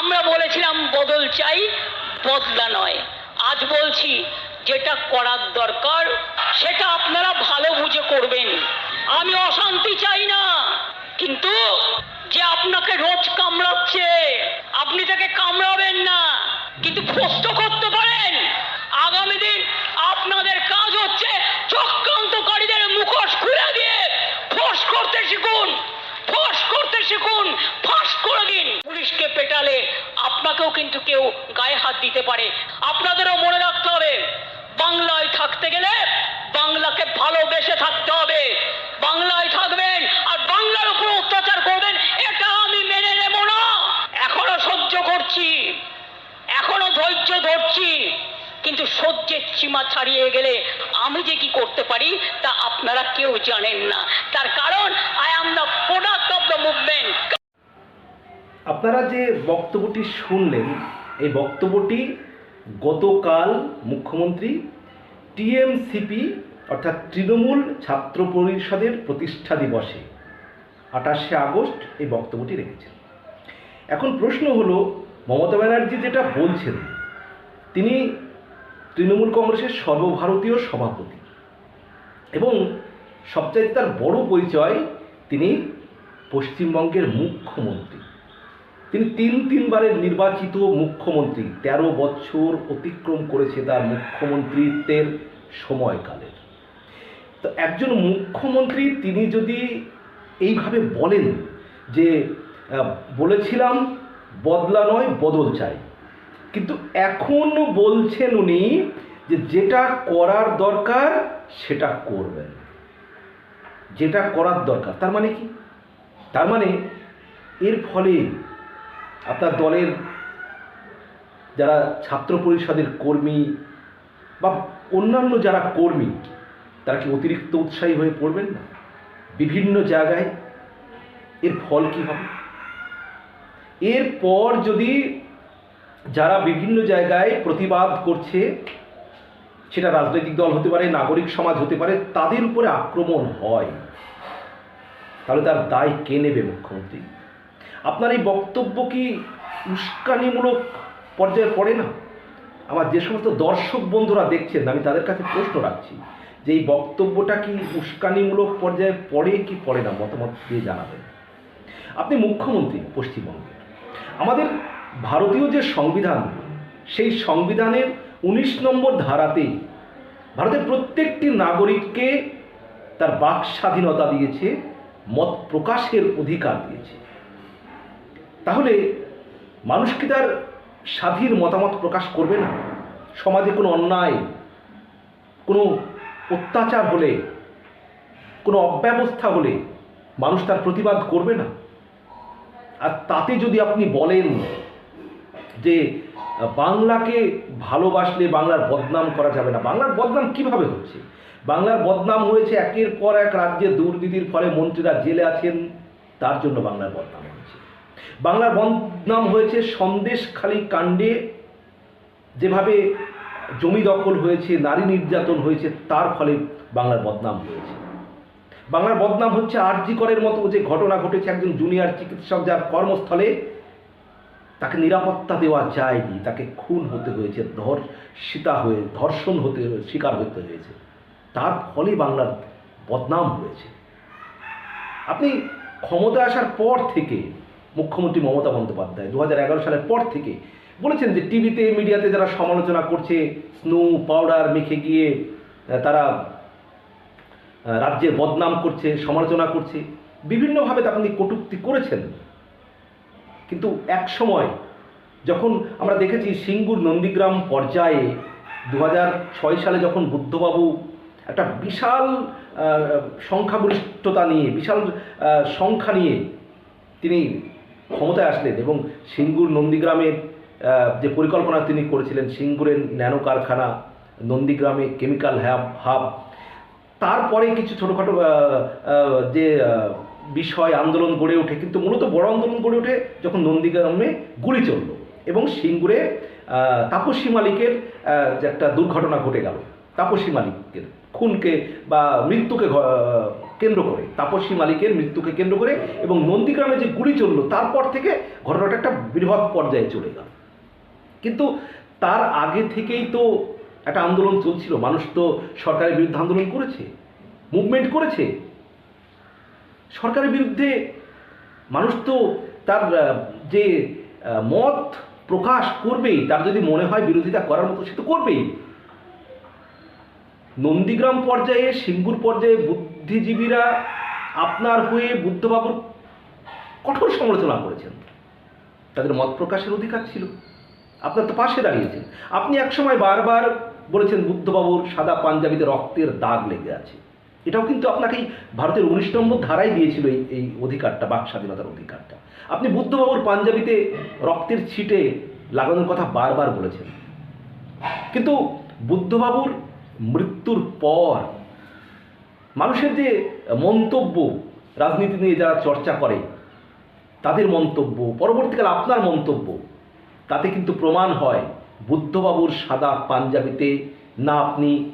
আমরা বলেছিলাম বদল চাই, বদলা নয়। আজ বলছি, যেটা করার দরকার, সেটা আপনারা ভালো বুঝে করবেন। আমি অশান্তি চাই না, কিন্তু যে আপনাকে রোজ কামড়াচ্ছে, আপনি তাকে কামড়াবেন না, কিন্তু প্রশ্ন করতে পারেন। আগামী পেটালে আপনাকেও কিন্তু কেউ গায়ে হাত দিতে পারে। আপনাদেরও মনে রাখতে হবে, বাংলায় থাকতে গেলে বাংলাকে ভালোবেসে থাকতে হবে। বাংলায় থাকবেন আর বাংলার উপর অত্যাচার করবেন, এটা আমি মেনে নেব না। এখনও সহ্য করছি, এখনও ধৈর্য ধরছি, কিন্তু সহ্যের সীমা ছাড়িয়ে গেলে আমি যে কি করতে পারি, তা আপনারা কেউ জানেন না। তার কারণ I am the product of the movement আপনারা যে বক্তব্যটি শুনলেন, এই বক্তব্যটি গতকাল মুখ্যমন্ত্রী টিএমসিপি, অর্থাৎ তৃণমূল ছাত্র পরিষদের প্রতিষ্ঠা দিবসে আঠাশে আগস্ট এই বক্তব্যটি রেখেছেন। এখন প্রশ্ন হলো, মমতা ব্যানার্জি যেটা বলছেন, তিনি তৃণমূল কংগ্রেসের সর্বভারতীয় সভাপতি এবং সবচাইতে তার বড় পরিচয় তিনি পশ্চিমবঙ্গের মুখ্যমন্ত্রী। তিনি তিন তিনবারের নির্বাচিত মুখ্যমন্ত্রী। তেরো বছর অতিক্রম করেছে তার মুখ্যমন্ত্রীত্বের সময়কালের। তো একজন মুখ্যমন্ত্রী তিনি যদি এইভাবে বলেন যে বলেছিলাম, বদলা নয়, বদল চাই। কিন্তু এখন বলছেন উনি যে, যেটা করার দরকার, সেটা করবেন। যেটা করার দরকার, তার মানে কি? তার মানে এর ফলে আপনার দলের যারা ছাত্র পরিষদের কর্মী বা অন্যান্য যারা কর্মী, তারা কি অতিরিক্ত উৎসাহী হয়ে পড়বেন না? বিভিন্ন জায়গায় এর ফল কি হবে? এরপর যদি যারা বিভিন্ন জায়গায় প্রতিবাদ করছে, সেটা রাজনৈতিক দল হতে পারে, নাগরিক সমাজ হতে পারে, তাদের উপরে আক্রমণ হয়, তাহলে তার দায় কে নেবে মুখ্যমন্ত্রী? আপনার এই বক্তব্য কি উস্কানিমূলক পর্যায়ে পড়ে না? আমার যে সমস্ত দর্শক বন্ধুরা দেখছেন, আমি তাদের কাছে প্রশ্ন রাখছি, যে এই বক্তব্যটা কি উস্কানিমূলক পর্যায়ে পড়ে কি পড়ে না? মতামত দিয়ে জানাবেন। আপনি মুখ্যমন্ত্রী, পশ্চিমবঙ্গের। আমাদের ভারতীয় যে সংবিধান, সেই সংবিধানের উনিশ নম্বর ধারাতেই ভারতের প্রত্যেকটি নাগরিককে তার বাক স্বাধীনতা দিয়েছে, মত প্রকাশের অধিকার দিয়েছে। তাহলে মানুষ কি তার স্বাধীন মতামত প্রকাশ করবে না? সমাজে কোনো অন্যায়, কোনো অত্যাচার হলে, কোনো অব্যবস্থা হলে মানুষ তার প্রতিবাদ করবে না? আর তাতে যদি আপনি বলেন যে বাংলাকে ভালোবাসলে বাংলার বদনাম করা যাবে না, বাংলার বদনাম কীভাবে হচ্ছে? বাংলার বদনাম হয়েছে একের পর এক রাজ্যে দুর্নীতির ফলে মন্ত্রীরা জেলে আছেন, তার জন্য বাংলার বদনাম। বাংলার বদনাম হয়েছে সন্দেশখালী কাণ্ডে। যেভাবে জমি দখল হয়েছে, নারী নির্যাতন হয়েছে, তার ফলে বাংলার বদনাম হয়েছে। বাংলার বদনাম হচ্ছে আরজি করের মতো যে ঘটনা ঘটেছে, একজন জুনিয়র চিকিৎসক যার কর্মস্থলে তাকে নিরাপত্তা দেওয়া যায়নি, তাকে খুন হতে হয়েছে ধর্ষিতা হয়ে, ধর্ষণ হতে, শিকার হতে হয়েছে। তার ফলে বাংলার বদনাম হয়েছে। আপনি ক্ষমতা আসার পর থেকে মুখ্যমন্ত্রী মমতা বন্দ্যোপাধ্যায় দু হাজার এগারো সালের পর থেকে বলেছেন যে টিভিতে, মিডিয়াতে যারা সমালোচনা করছে, স্নো পাউডার মেখে গিয়ে তারা রাজ্যের বদনাম করছে, সমালোচনা করছে, বিভিন্নভাবে আপনি কটূক্তি করেছেন। কিন্তু এক সময় যখন আমরা দেখেছি সিঙ্গুর নন্দীগ্রাম পর্যায়ে দু সালে যখন বুদ্ধবাবু একটা বিশাল সংখ্যাগরিষ্ঠতা নিয়ে, বিশাল সংখ্যা নিয়ে তিনি ক্ষমতায় আসলেন এবং সিঙ্গুর নন্দীগ্রামের যে পরিকল্পনা তিনি করেছিলেন, সিঙ্গুরের ন্যানো কারখানা, নন্দীগ্রামে কেমিক্যাল হ্যাব, হাব, তারপরে কিছু ছোটোখাটো যে বিষয় আন্দোলন গড়ে ওঠে, কিন্তু মূলত বড় আন্দোলন গড়ে ওঠে যখন নন্দীগ্রামে গুলি চলল এবং সিঙ্গুরে তাপসী মালিকের যে একটা দুর্ঘটনা ঘটে গেল। তাপসী মালিকের খুনকে বা মৃত্যুকে কেন্দ্র করে, তাপসী মালিকের মৃত্যুকে কেন্দ্র করে এবং নন্দীগ্রামে যে গুলি চলল, তারপর থেকে ঘটনাটা একটা বৃহৎ পর্যায়ে চলে গেল কিন্তু তার আগে থেকেই তো একটা আন্দোলন চলছিল, মানুষ তো সরকারের বিরুদ্ধে আন্দোলন করেছে মুভমেন্ট করেছে। সরকারের বিরুদ্ধে মানুষ তো তার যে মত প্রকাশ করবেই, তার যদি মনে হয় বিরোধিতা করার মতো, সে তো করবেই। নন্দীগ্রাম পর্যায়ে, সিঙ্গুর পর্যায়ে বুদ্ধিজীবীরা আপনার হয়ে বুদ্ধবাবুর কঠোর সমালোচনা করেছেন। তাদের মত প্রকাশের অধিকার ছিল। আপনার তো পাশে দাঁড়িয়েছেন। আপনি একসময় বারবার বলেছেন বুদ্ধবাবুর সাদা পাঞ্জাবিতে রক্তের দাগ লেগে আছে। এটাও কিন্তু আপনাকে ভারতের উনিশ নম্বর ধারাই দিয়েছিল এই এই অধিকারটা বাক স্বাধীনতার অধিকারটা। আপনি বুদ্ধবাবুর পাঞ্জাবিতে রক্তের ছিটে লাগানোর কথা বারবার বলেছেন। কিন্তু বুদ্ধবাবুর মৃত্যুর পর মানুষের যে মন্তব্য, রাজনীতি নিয়ে যারা চর্চা করে, তাদের মন্তব্য, পরবর্তীকালে আপনার মন্তব্য, তাতে কিন্তু প্রমাণ হয়, বুদ্ধবাবুর সাদা পাঞ্জাবিতে না আপনি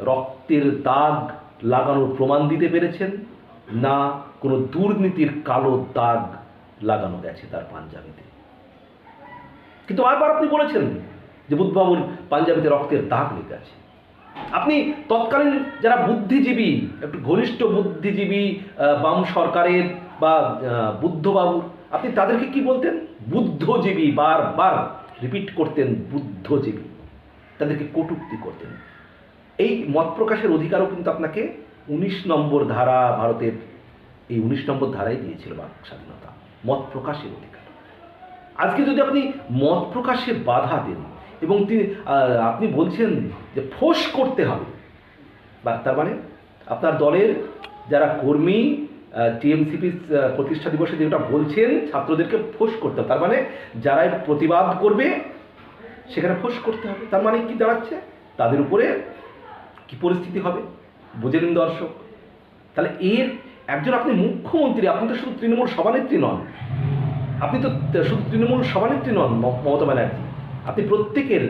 রক্তের দাগ লাগানোর প্রমাণ দিতে পেরেছেন, না কোনো দুর্নীতির কালো দাগ লাগানো গেছে তার পাঞ্জাবিতে। কিন্তু বারবার আপনি বলেছেন যে বুদ্ধবাবুর পাঞ্জাবিতে রক্তের দাগ লেগে আছে। আপনি তৎকালীন যারা বুদ্ধিজীবী, একটু ঘনিষ্ঠ বুদ্ধিজীবী বাম সরকারের বা বুদ্ধবাবুর, আপনি তাদেরকে কি বলতেন? বুদ্ধজীবী, বারবার রিপিট করতেন, বুদ্ধজীবী। তাদেরকে কটূক্তি করতেন। এই মত প্রকাশের অধিকারও কিন্তু আপনাকে উনিশ নম্বর ধারা ভারতের, এই উনিশ নম্বর ধারাই দিয়েছিল বাক স্বাধীনতা। মত প্রকাশের অধিকার। আজকে যদি আপনি মত প্রকাশে বাধা দেন এবং তিনি আপনি বলছেন যে ফোঁস করতে হবে। বা তার মানে আপনার দলের যারা কর্মী টিএমসিপি প্রতিষ্ঠা দিবসে যেটা বলছেন, ছাত্রদেরকে ফোঁস করতে হবে। তার মানে যারাই প্রতিবাদ করবে, সেখানে ফোঁস করতে হবে। তার মানে কি দাঁড়াচ্ছে? তাদের উপরে কি পরিস্থিতি হবে? বুঝে নিন দর্শক। তাহলে এর একজন আপনি মুখ্যমন্ত্রী, আপনি তো শুধু তৃণমূল সভানেত্রী নন। আপনি তো শুধু তৃণমূল সভানেত্রী নন মমতা ব্যানার্জি। আপনি প্রত্যেকের,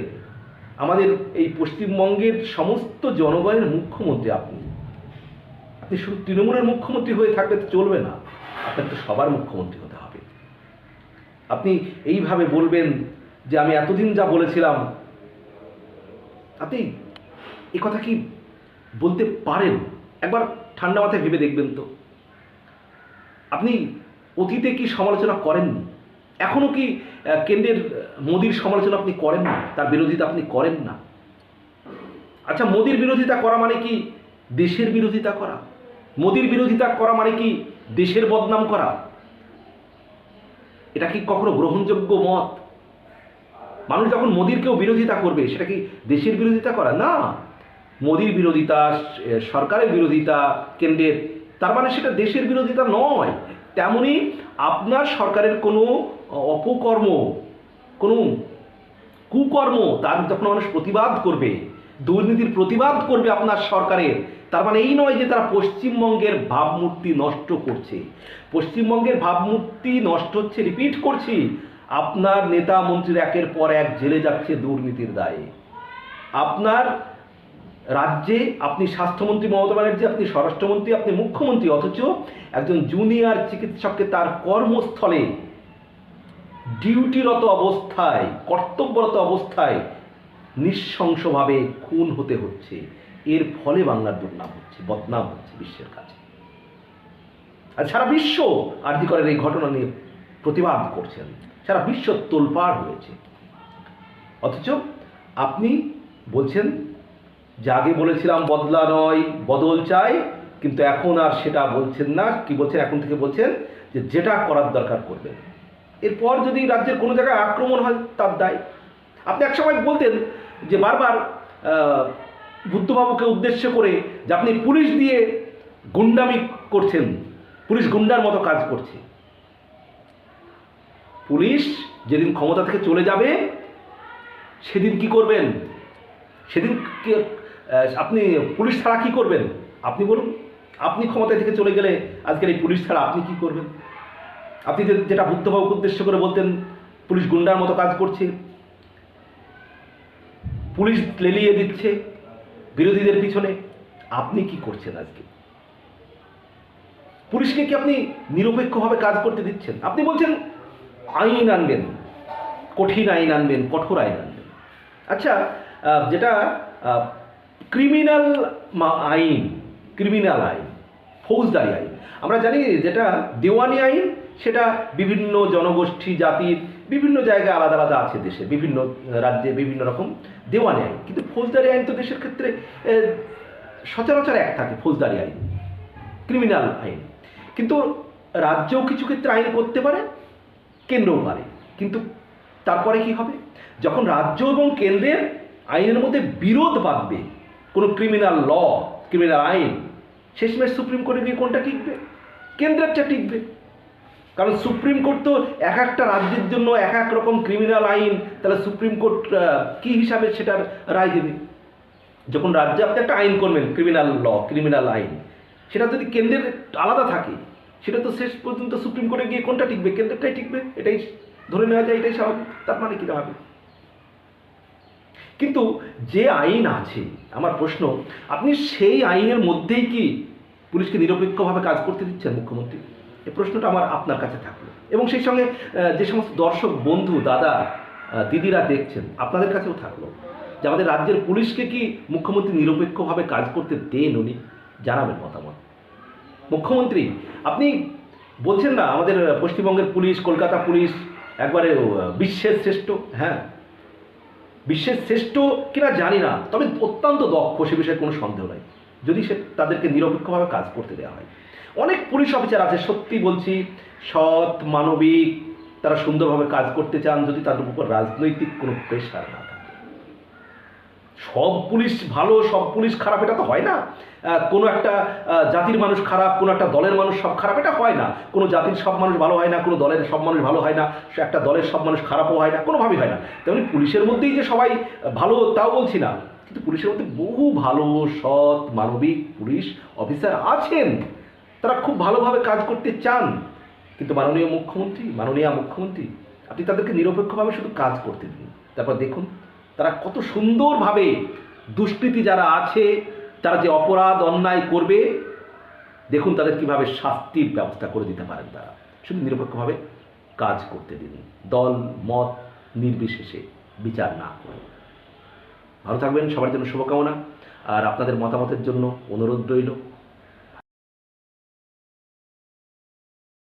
আমাদের এই পশ্চিমবঙ্গের সমস্ত জনগণের মুখ্যমন্ত্রী আপনি। আপনি শুধু তৃণমূলের মুখ্যমন্ত্রী হয়ে থাকলে তো চলবে না। আপনাকে তো সবার মুখ্যমন্ত্রী হতে হবে। আপনি এইভাবে বলবেন যে আমি এতদিন যা বলেছিলাম, আপনি এ কথা কি বলতে পারেন? একবার ঠান্ডা মাথায় ভেবে দেখবেন তো। আপনি অতীতে কি সমালোচনা করেননি? এখনও কি কেন্দ্রের মোদির সমালোচনা আপনি করেন না? তার বিরোধিতা আপনি করেন না? আচ্ছা মোদির বিরোধিতা করা মানে কি দেশের বিরোধিতা করা? মোদির বিরোধিতা করা মানে কি দেশের বদনাম করা? এটা কি কখনো গ্রহণযোগ্য মত? মানুষ যখন মোদির কেউ বিরোধিতা করবে, সেটা কি দেশের বিরোধিতা করা? না। মোদির বিরোধিতা সরকারের বিরোধিতা, কেন্দ্রের, তার মানে সেটা দেশের বিরোধিতা নয়। তেমনি আপনার সরকারের কোনো অপকর্ম, কোনো কুকর্ম, তার যখন মানুষ প্রতিবাদ করবে, দুর্নীতির প্রতিবাদ করবে আপনার সরকারের, তার মানে এই নয় যে তারা পশ্চিমবঙ্গের ভাবমূর্তি নষ্ট করছে। পশ্চিমবঙ্গের ভাবমূর্তি নষ্ট হচ্ছে রিপিট করছি, আপনার নেতা মন্ত্রীর একের পর এক জেলে যাচ্ছে দুর্নীতির দায়ে। আপনার রাজ্যে আপনি স্বাস্থ্যমন্ত্রী মমতা ব্যানার্জি, আপনি স্বরাষ্ট্রমন্ত্রী, আপনি মুখ্যমন্ত্রী, অথচ একজন জুনিয়র চিকিৎসককে তার কর্মস্থলে ডিউটিরত অবস্থায়, কর্তব্যরত অবস্থায় নৃশংসভাবে খুন হতে হচ্ছে। এর ফলে বাংলার দুর্নাম হচ্ছে, বদনাম হচ্ছে বিশ্বের কাছে। আর সারা বিশ্ব আর্যিকরের এই ঘটনা নিয়ে প্রতিবাদ করছেন। সারা বিশ্ব তোলপাড় হয়েছে। অথচ আপনি বলছেন যে আগে বলেছিলাম বদলা নয়, বদল চাই, কিন্তু এখন আর সেটা বলছেন না। কি বলছেন? এখন থেকে বলছেন যে যেটা করার দরকার করবেন। এরপর যদি রাজ্যের কোনো জায়গায় আক্রমণ হয়, তার দায়। আপনি একসময় বলতেন যে বারবার বুদ্ধবাবুকে উদ্দেশ্য করে যে আপনি পুলিশ দিয়ে গুন্ডামি করছেন, পুলিশ গুন্ডার মতো কাজ করছে। পুলিশ যেদিন ক্ষমতা থেকে চলে যাবে, সেদিন কি করবেন? সেদিন আপনি পুলিশ ছাড়া কি করবেন? আপনি বলুন, আপনি ক্ষমতা থেকে চলে গেলে আজকের এই পুলিশ ছাড়া আপনি কি করবেন? আপনি যেটা বুদ্ধবাবুকে উদ্দেশ্য করে বলতেন, পুলিশ গুন্ডার মতো কাজ করছে। পুলিশ লেলিয়ে দিচ্ছে বিরোধীদের পিছনে। আপনি কি করছেন আজকে? পুলিশকে কি আপনি নিরপেক্ষভাবে কাজ করতে দিচ্ছেন? আপনি বলছেন, আইন আনবেন, কঠিন আইন আনবেন, কঠোর আইন আনবেন। আচ্ছা যেটা ক্রিমিনাল আইন ক্রিমিনাল আইন, ফৌজদারি আইন। আমরা জানি যেটা দেওয়ানি আইন সেটা বিভিন্ন জনগোষ্ঠী, জাতির বিভিন্ন জায়গায় আলাদা আলাদা আছে দেশে, বিভিন্ন রাজ্যে বিভিন্ন রকম দেওয়ানি আইন। কিন্তু ফৌজদারি আইন তো দেশের ক্ষেত্রে সচরাচর এক থাকে, ফৌজদারি আইন ক্রিমিনাল আইন। কিন্তু রাজ্যও কিছু ক্ষেত্রে আইন করতে পারে, কেন্দ্রও পারে। কিন্তু তারপরে কি হবে? যখন রাজ্য এবং কেন্দ্রের আইনের মধ্যে বিরোধ বাঁধবে, কোনো ক্রিমিনাল ল ক্রিমিনাল আইন, শেষমেশ সুপ্রিম কোর্টে গিয়ে কোনটা টিকবে? কেন্দ্রেরটা টিকবে। কারণ সুপ্রিম কোর্ট তো এক একটা রাজ্যের জন্য এক এক রকম ক্রিমিনাল আইন, তাহলে সুপ্রিম কোর্ট কী হিসাবে সেটার রায় দেবে? যখন রাজ্যে আপনি একটা আইন করবেন ক্রিমিনাল ল ক্রিমিনাল আইন, সেটা যদি কেন্দ্রের আলাদা থাকে, সেটা তো শেষ পর্যন্ত সুপ্রিম কোর্টে গিয়ে কোনটা টিকবে? কেন্দ্রটাই টিকবে? এটাই ধরে নেওয়া যায়, এটাই স্বাভাবিক, তার মানে কী দাঁড়াবে? কিন্তু যে আইন আছে, আমার প্রশ্ন, আপনি সেই আইনের মধ্যেই কি পুলিশকে নিরপেক্ষভাবে কাজ করতে দিচ্ছেন মুখ্যমন্ত্রী? এই প্রশ্নটা আমার আপনার কাছে থাকল। এবং সেই সঙ্গে যে সমস্ত দর্শক, বন্ধু, দাদা দিদিরা দেখছেন, আপনাদের কাছেও থাকল যে আমাদের রাজ্যের পুলিশকে কি মুখ্যমন্ত্রী নিরপেক্ষভাবে কাজ করতে দেন উনি? জানাবেন মতামত। মুখ্যমন্ত্রী, আপনি বলছেন না, আমাদের পশ্চিমবঙ্গের পুলিশ, কলকাতা পুলিশ, একবারে বিশ্বের শ্রেষ্ঠ হ্যাঁ? বিশ্বের শ্রেষ্ঠ কিনা জানি না, তবে অত্যন্ত দক্ষ, সে বিষয়ে কোনো সন্দেহ নাই। যদি সে তাদেরকে নিরপেক্ষভাবে কাজ করতে দেওয়া হয়। অনেক পুলিশ অফিসার আছে, সত্যি বলছি, সৎ, মানবিক, তারা সুন্দরভাবে কাজ করতে চান যদি তাদের উপর রাজনৈতিক কোনো প্রেশার না থাকে। সব পুলিশ ভালো, সব পুলিশ খারাপ, এটা তো হয় না। কোনো একটা জাতির মানুষ খারাপ, কোনো একটা দলের মানুষ সব খারাপ, এটা হয় না। কোনো জাতির সব মানুষ ভালো হয় না, কোনো দলের সব মানুষ ভালো হয় না একটা দলের সব মানুষ খারাপও হয় না, কোনোভাবেই হয় না। তেমনি পুলিশের মধ্যেই যে সবাই ভালো, তাও বলছি না। কিন্তু পুলিশের মধ্যে বহু ভালো, সৎ, মানবিক পুলিশ অফিসার আছেন। তারা খুব ভালোভাবে কাজ করতে চান। কিন্তু মাননীয় মুখ্যমন্ত্রী মাননীয় মুখ্যমন্ত্রী, আপনি তাদেরকে নিরপেক্ষভাবে শুধু কাজ করতে দিন। তারপর দেখুন, তারা কত সুন্দরভাবে দুষ্কৃতী যারা আছে, তারা যে অপরাধ অন্যায় করবে, দেখুন তাদের কীভাবে শাস্তির ব্যবস্থা করে দিতে পারেন তারা। শুধু নিরপেক্ষভাবে কাজ করতে দিন। দল, মত নির্বিশেষে বিচার না করে। ভালো থাকবেন, সবার জন্য শুভকামনা। আর আপনাদের মতামতের জন্য অনুরোধ রইল।